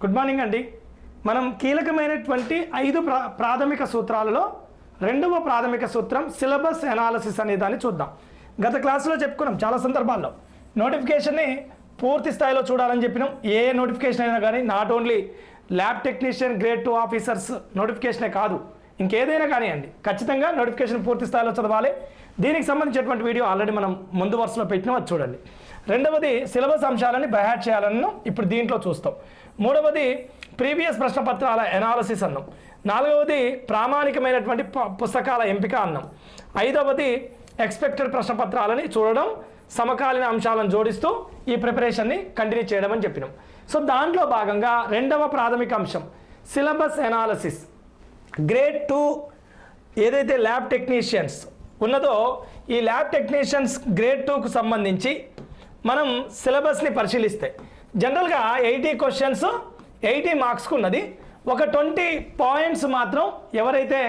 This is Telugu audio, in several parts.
గుడ్ మార్నింగ్ అండి. మనం కీలకమైనటువంటి ఐదు ప్రా ప్రాథమిక సూత్రాలలో రెండవ ప్రాథమిక సూత్రం సిలబస్ ఎనాలసిస్ అనే దాన్ని చూద్దాం. గత క్లాసులో చెప్పుకున్నాం చాలా సందర్భాల్లో. నోటిఫికేషన్ని పూర్తి స్థాయిలో చూడాలని చెప్పినాం. ఏ నోటిఫికేషన్ అయినా కానీ not only lab technician grade two officers నోటిఫికేషనే కాదు. ఇంకేదైనా కానివ్వండి ఖచ్చితంగా నోటిఫికేషన్ పూర్తి స్థాయిలో చదవాలి. దీనికి సంబంధించినటువంటి వీడియో ఆల్రెడీ మనం ముందు వరుసలో పెట్టిన అది చూడండి. రెండవది సిలబస్ అంశాలని బయాట్ చేయాలని ఇప్పుడు దీంట్లో చూస్తాం. మూడవది ప్రీవియస్ ప్రశ్నపత్రాల ఎనాలసిస్ అన్నాం. నాలుగవది ప్రామాణికమైనటువంటి పుస్తకాల ఎంపిక అన్నాం. ఐదవది ఎక్స్పెక్టెడ్ ప్రశ్నపత్రాలని చూడడం సమకాలీన అంశాలను జోడిస్తూ ఈ ప్రిపరేషన్ని కంటిన్యూ చేయడం అని చెప్పినాం. సో దాంట్లో భాగంగా రెండవ ప్రాథమిక అంశం సిలబస్ ఎనాలసిస్ గ్రేడ్ టూ ఏదైతే ల్యాబ్ టెక్నీషియన్స్ ఉన్నదో ఈ ల్యాబ్ టెక్నీషియన్స్ గ్రేడ్ టూకు సంబంధించి మనం సిలబస్ని పరిశీలిస్తే జనరల్గా ఎయిటీ క్వశ్చన్స్ ఎయిటీ మార్క్స్కు ఉన్నది. ఒక ట్వంటీ పాయింట్స్ మాత్రం ఎవరైతే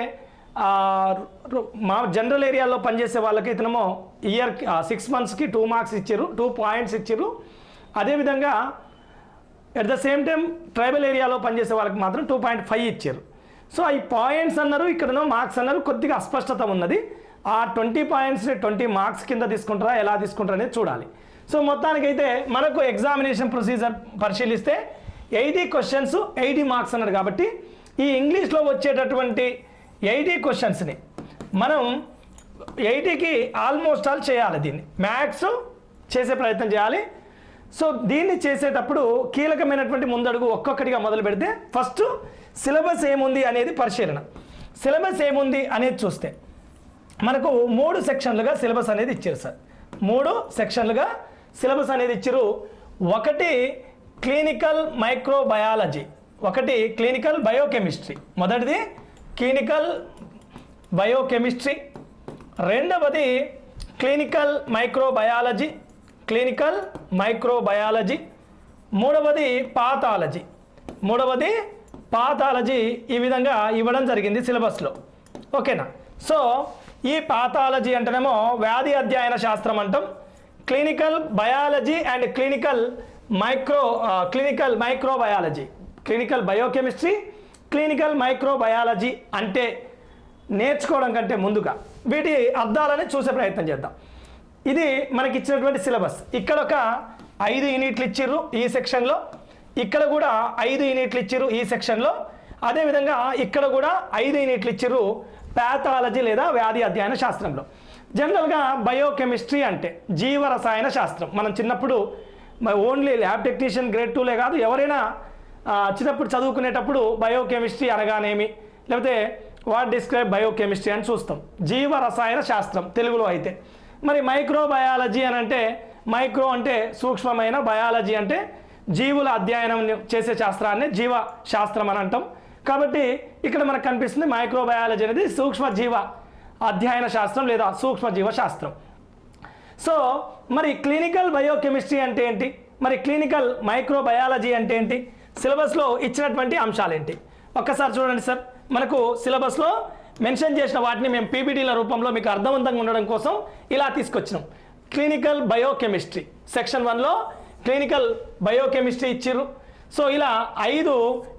మా జనరల్ ఏరియాలో పనిచేసే వాళ్ళకి ఇతనేమో ఇయర్ సిక్స్ మంత్స్కి టూ మార్క్స్ ఇచ్చారు టూ పాయింట్స్ ఇచ్చారు. అదేవిధంగా at the same time tribal ఏరియాలో పనిచేసే వాళ్ళకి మాత్రం టూ పాయింట్ ఫైవ్ ఇచ్చారు. సో ఈ పాయింట్స్ అన్నారు ఇక్కడనో మార్క్స్ అన్నారు కొద్దిగా అస్పష్టత ఉన్నది. ఆ ట్వంటీ పాయింట్స్ ట్వంటీ మార్క్స్ కింద తీసుకుంటారా ఎలా తీసుకుంటారా అనేది చూడాలి. సో మొత్తానికైతే మనకు ఎగ్జామినేషన్ ప్రొసీజర్ పరిశీలిస్తే ఎయిటీ క్వశ్చన్స్ ఎయిటీ మార్క్స్ అన్నారు కాబట్టి ఈ ఇంగ్లీష్లో వచ్చేటటువంటి ఎయిటీ క్వశ్చన్స్ని మనం ఎయిటీకి ఆల్మోస్ట్ ఆల్ చేయాలి దీన్ని. మ్యాథ్స్ చేసే ప్రయత్నం చేయాలి. సో దీన్ని చేసేటప్పుడు కీలకమైనటువంటి ముందడుగు ఒక్కొక్కటిగా మొదలు పెడితే ఫస్ట్ సిలబస్ ఏముంది అనేది పరిశీలన. సిలబస్ ఏముంది అనేది చూస్తే మనకు మూడు సెక్షన్లుగా సిలబస్ అనేది ఇచ్చారు సార్. మూడు సెక్షన్లుగా సిలబస్ అనేది ఇచ్చారు ఒకటి క్లినికల్ మైక్రోబయాలజీ ఒకటి క్లినికల్ బయోకెమిస్ట్రీ. మొదటిది క్లినికల్ బయోకెమిస్ట్రీ రెండవది క్లినికల్ మైక్రోబయాలజీ క్లినికల్ మైక్రోబయాలజీ మూడవది పాథాలజీ. మూడవది పాథాలజీ ఈ విధంగా ఇవ్వడం జరిగింది సిలబస్లో. ఓకేనా? సో ఈ పాథాలజీ అంటేనేమో వ్యాధి అధ్యయన శాస్త్రం అంటాం. Clinical biology and clinical micro clinical microbiology clinical biochemistry clinical microbiology అంటే నేర్చుకోవడం కంటే ముందుగా వీటి అర్థాలని చూసే ప్రయత్నం చేద్దాం. ఇది మనకి ఇచ్చినటువంటి సిలబస్. ఇక్కడ ఒక ఐదు యూనిట్లు ఇచ్చిర్రు ఈ సెక్షన్లో. ఇక్కడ కూడా ఐదు యూనిట్లు ఇచ్చిర్రు ఈ సెక్షన్లో. అదేవిధంగా ఇక్కడ కూడా ఐదు యూనిట్లు ఇచ్చిర్రు ప్యాథాలజీ లేదా వ్యాధి అధ్యయన శాస్త్రంలో. జనరల్గా బయోకెమిస్ట్రీ అంటే జీవరసాయన శాస్త్రం. మనం చిన్నప్పుడు ఓన్లీ ల్యాబ్ టెక్నీషియన్ గ్రేడ్ టూలే కాదు ఎవరైనా చిన్నప్పుడు చదువుకునేటప్పుడు బయోకెమిస్ట్రీ అనగానేమి? లేకపోతే వాట్ డిస్క్రైబ్ బయోకెమిస్ట్రీ అని చూస్తాం. జీవరసాయన శాస్త్రం తెలుగులో అయితే. మరి మైక్రోబయాలజీ అని అంటే మైక్రో అంటే సూక్ష్మమైన బయాలజీ అంటే జీవుల అధ్యయనం చేసే శాస్త్రాన్ని జీవ శాస్త్రం అని అంటాం. కాబట్టి ఇక్కడ మనకు కనిపిస్తుంది మైక్రోబయాలజీ అనేది సూక్ష్మ జీవ అధ్యయన శాస్త్రం లేదా సూక్ష్మజీవ శాస్త్రం సో మరి క్లినికల్ బయోకెమిస్ట్రీ అంటే ఏంటి? మరి క్లినికల్ మైక్రోబయాలజీ అంటే ఏంటి? సిలబస్లో ఇచ్చినటువంటి అంశాలు ఏంటి ఒక్కసారి చూడండి సార్. మనకు సిలబస్లో మెన్షన్ చేసిన వాటిని మేము పీపీటీల రూపంలో మీకు అర్థవంతంగా ఉండడం కోసం ఇలా తీసుకొచ్చినాం. Clinical biochemistry. సెక్షన్ వన్లో క్లినికల్ బయోకెమిస్ట్రీ ఇచ్చిర్రు. సో ఇలా ఐదు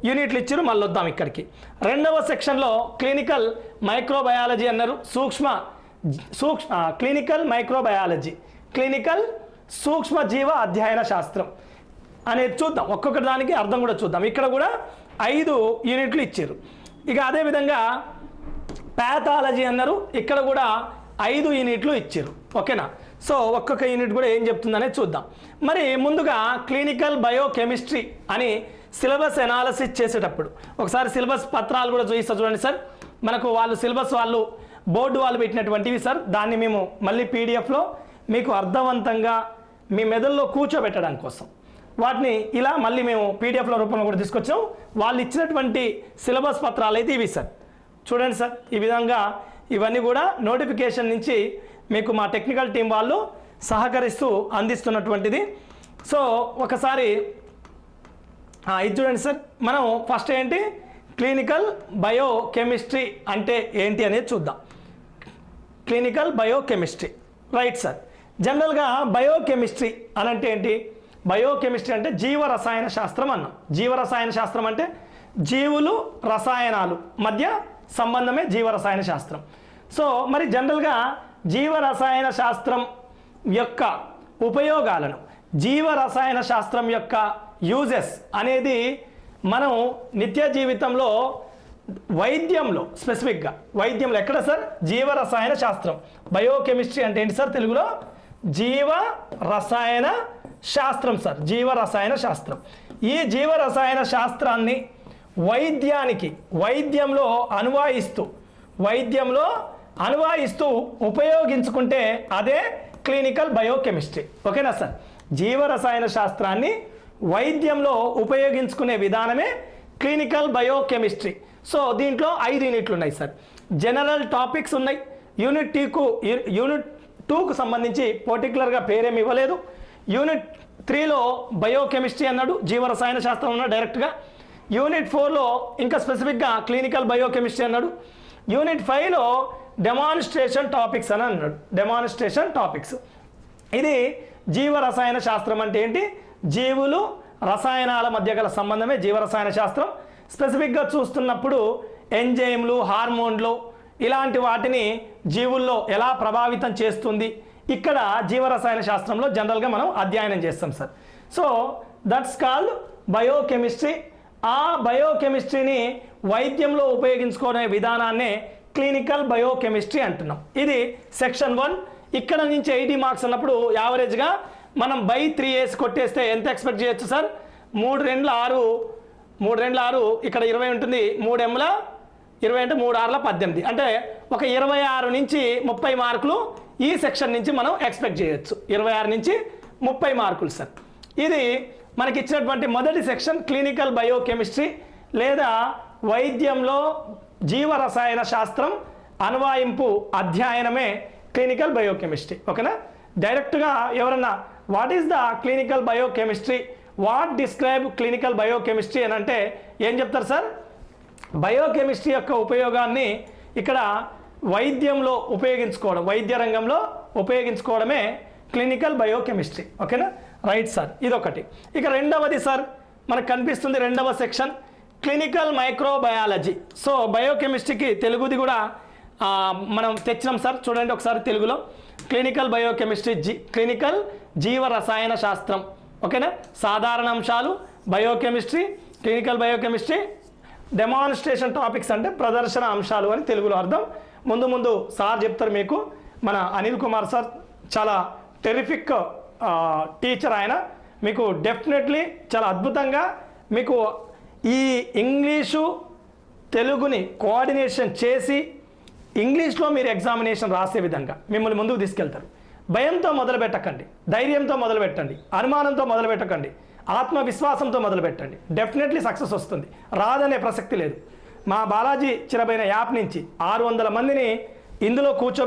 యూనిట్లు ఇచ్చారు మళ్ళీ వద్దాం ఇక్కడికి. రెండవ సెక్షన్లో క్లినికల్ మైక్రోబయాలజీ అన్నారు. సూక్ష్మ సూక్ష్మ క్లినికల్ మైక్రోబయాలజీ. క్లినికల్ సూక్ష్మ జీవ అధ్యయన శాస్త్రం అనేది చూద్దాం. ఒక్కొక్క దానికి అర్థం కూడా చూద్దాం. ఇక్కడ కూడా ఐదు యూనిట్లు ఇచ్చారు. ఇక అదేవిధంగా ప్యాథాలజీ అన్నారు. ఇక్కడ కూడా ఐదు యూనిట్లు ఇచ్చారు. ఓకేనా? సో ఒక్కొక్క యూనిట్ కూడా ఏం చెప్తుందనేది చూద్దాం. మరి ముందుగా క్లినికల్ బయోకెమిస్ట్రీ అని సిలబస్ ఎనాలసిస్ చేసేటప్పుడు ఒకసారి సిలబస్ పత్రాలు కూడా చూపిస్తా చూడండి సార్. మనకు వాళ్ళు సిలబస్ వాళ్ళు బోర్డు వాళ్ళు పెట్టినటువంటివి సార్. దాన్ని మేము మళ్ళీ పీడిఎఫ్లో మీకు అర్థవంతంగా మీ మెదడులో కూర్చోబెట్టడం కోసం. వాటిని ఇలా మళ్ళీ మేము పీడిఎఫ్ల రూపంలో కూడా తీసుకొచ్చాం. వాళ్ళు ఇచ్చినటువంటి సిలబస్ పత్రాలు అయితే ఇవి సార్. చూడండి సార్ ఈ విధంగా ఇవన్నీ కూడా నోటిఫికేషన్ నుంచి మీకు మా టెక్నికల్ టీం వాళ్ళు సహకరిస్తూ అందిస్తున్నటువంటిది. సో ఒకసారి ఆ, ఇది చూడండి సార్. మనం ఫస్ట్ ఏంటి? క్లినికల్ బయోకెమిస్ట్రీ అంటే ఏంటి అనేది చూద్దాం. క్లినికల్ బయోకెమిస్ట్రీ రైట్ సార్ జనరల్గా బయోకెమిస్ట్రీ అని అంటే ఏంటి? బయోకెమిస్ట్రీ అంటే జీవ రసాయన శాస్త్రం అన్నాం. జీవరసాయన శాస్త్రం అంటే జీవులు రసాయనాలు మధ్య సంబంధమే జీవరసాయన శాస్త్రం. సో మరి జనరల్గా జీవరసాయన శాస్త్రం యొక్క ఉపయోగాలను జీవ రసాయన శాస్త్రం యొక్క యూజెస్ అనేది మనం నిత్య జీవితంలో వైద్యంలో స్పెసిఫిక్గా వైద్యంలో ఎక్కడ సార్? జీవరసాయన శాస్త్రం. బయోకెమిస్ట్రీ అంటే ఏంటి సార్ తెలుగులో? జీవ రసాయన శాస్త్రం సార్. జీవ రసాయన శాస్త్రం. ఈ జీవరసాయన శాస్త్రాన్ని వైద్యానికి వైద్యంలో అనువాయిస్తూ వైద్యంలో అనువాయిస్తూ ఉపయోగించుకుంటే అదే క్లినికల్ బయోకెమిస్ట్రీ. ఓకేనా సార్? జీవరసాయన శాస్త్రాన్ని వైద్యంలో ఉపయోగించుకునే విధానమే క్లినికల్ బయోకెమిస్ట్రీ. సో దీంట్లో ఐదు యూనిట్లు ఉన్నాయి సార్. జనరల్ టాపిక్స్ ఉన్నాయి. యూనిట్ టీకు యూనిట్ టూకు సంబంధించి పర్టికులర్గా పేరేమి ఇవ్వలేదు. యూనిట్ త్రీలో బయోకెమిస్ట్రీ అన్నాడు జీవరసాయన శాస్త్రం అన్నాడు డైరెక్ట్గా. యూనిట్ ఫోర్లో ఇంకా స్పెసిఫిక్గా క్లినికల్ బయోకెమిస్ట్రీ అన్నాడు. యూనిట్ ఫైవ్లో డెమాన్స్ట్రేషన్ టాపిక్స్ అని అన్నాడు. డెమాన్స్ట్రేషన్ టాపిక్స్ ఇది జీవ రసాయన శాస్త్రం అంటే ఏంటి? జీవులు రసాయనాల మధ్య గల సంబంధమే జీవరసాయన శాస్త్రం. స్పెసిఫిక్గా చూస్తున్నప్పుడు ఎంజైమ్లు హార్మోన్లు ఇలాంటి వాటిని జీవుల్లో ఎలా ప్రభావితం చేస్తుంది? ఇక్కడ జీవరసాయన శాస్త్రంలో జనరల్గా మనం అధ్యయనం చేస్తాం sir. So that's called biochemistry ఆ బయోకెమిస్ట్రీని వైద్యంలో ఉపయోగించుకునే విధానాన్నే క్లినికల్ బయోకెమిస్ట్రీ అంటున్నాం. ఇది సెక్షన్ వన్. ఇక్కడ నుంచి ఎయిటీ మార్క్స్ అన్నప్పుడు యావరేజ్గా మనం బై త్రీ వేసి కొట్టేస్తే ఎంత ఎక్స్పెక్ట్ చేయొచ్చు సార్? మూడు రెండుల ఆరు మూడు రెండుల ఆరు ఇక్కడ ఇరవై ఉంటుంది. మూడు ఎంల ఇరవై అంటే మూడు ఆరుల పద్దెనిమిది. అంటే ఒక ఇరవై ఆరు నుంచి ముప్పై మార్కులు ఈ సెక్షన్ నుంచి మనం ఎక్స్పెక్ట్ చేయొచ్చు. ఇరవై ఆరు నుంచి ముప్పై మార్కులు సార్. ఇది మనకి ఇచ్చినటువంటి మొదటి సెక్షన్ క్లినికల్ బయోకెమిస్ట్రీ లేదా వైద్యంలో జీవరసాయన శాస్త్రం అన్వాయింపు అధ్యయనమే క్లినికల్ బయోకెమిస్ట్రీ ఓకేనా? డైరెక్ట్గా ఎవరన్నా what is the clinical biochemistry? What describe clinical biochemistry? అని అంటే ఏం చెప్తారు సార్? బయోకెమిస్ట్రీ యొక్క ఉపయోగాన్ని ఇక్కడ వైద్యంలో ఉపయోగించుకోవడం వైద్య రంగంలో ఉపయోగించుకోవడమే క్లినికల్ బయోకెమిస్ట్రీ ఓకేనా? రైట్ సార్ ఇదొకటి. ఇక రెండవది సార్ మనకు కనిపిస్తుంది రెండవ సెక్షన్ క్లినికల్ మైక్రోబయాలజీ. సో బయోకెమిస్ట్రీకి తెలుగుది కూడా మనం తెచ్చినాం సార్. చూడండి ఒకసారి తెలుగులో. క్లినికల్ బయోకెమిస్ట్రీ జీ క్లినికల్ జీవ రసాయన శాస్త్రం. ఓకేనా? సాధారణ అంశాలు biochemistry clinical biochemistry demonstration topics అంటే ప్రదర్శన అంశాలు అని తెలుగులో అర్థం. ముందు ముందు సార్ చెప్తారు మీకు. మన అనిల్ కుమార్ సార్ చాలా టెరిఫిక్ టీచర్ ఆయన. మీకు డెఫినెట్లీ చాలా అద్భుతంగా మీకు ఈ ఇంగ్లీషు తెలుగుని కోఆర్డినేషన్ చేసి ఇంగ్లీష్లో మీరు ఎగ్జామినేషన్ రాసే విధంగా మిమ్మల్ని ముందుకు తీసుకెళ్తారు. భయంతో మొదలు పెట్టకండి ధైర్యంతో మొదలు పెట్టండి అనుమానంతో మొదలు పెట్టకండి ఆత్మవిశ్వాసంతో మొదలు పెట్టండి డెఫినెట్లీ సక్సెస్ వస్తుంది. రాదనే ప్రసక్తి లేదు. మా బాలాజీ చిరబైన యాప్ నుంచి ఆరు వందల మందిని ఇందులో కూర్చో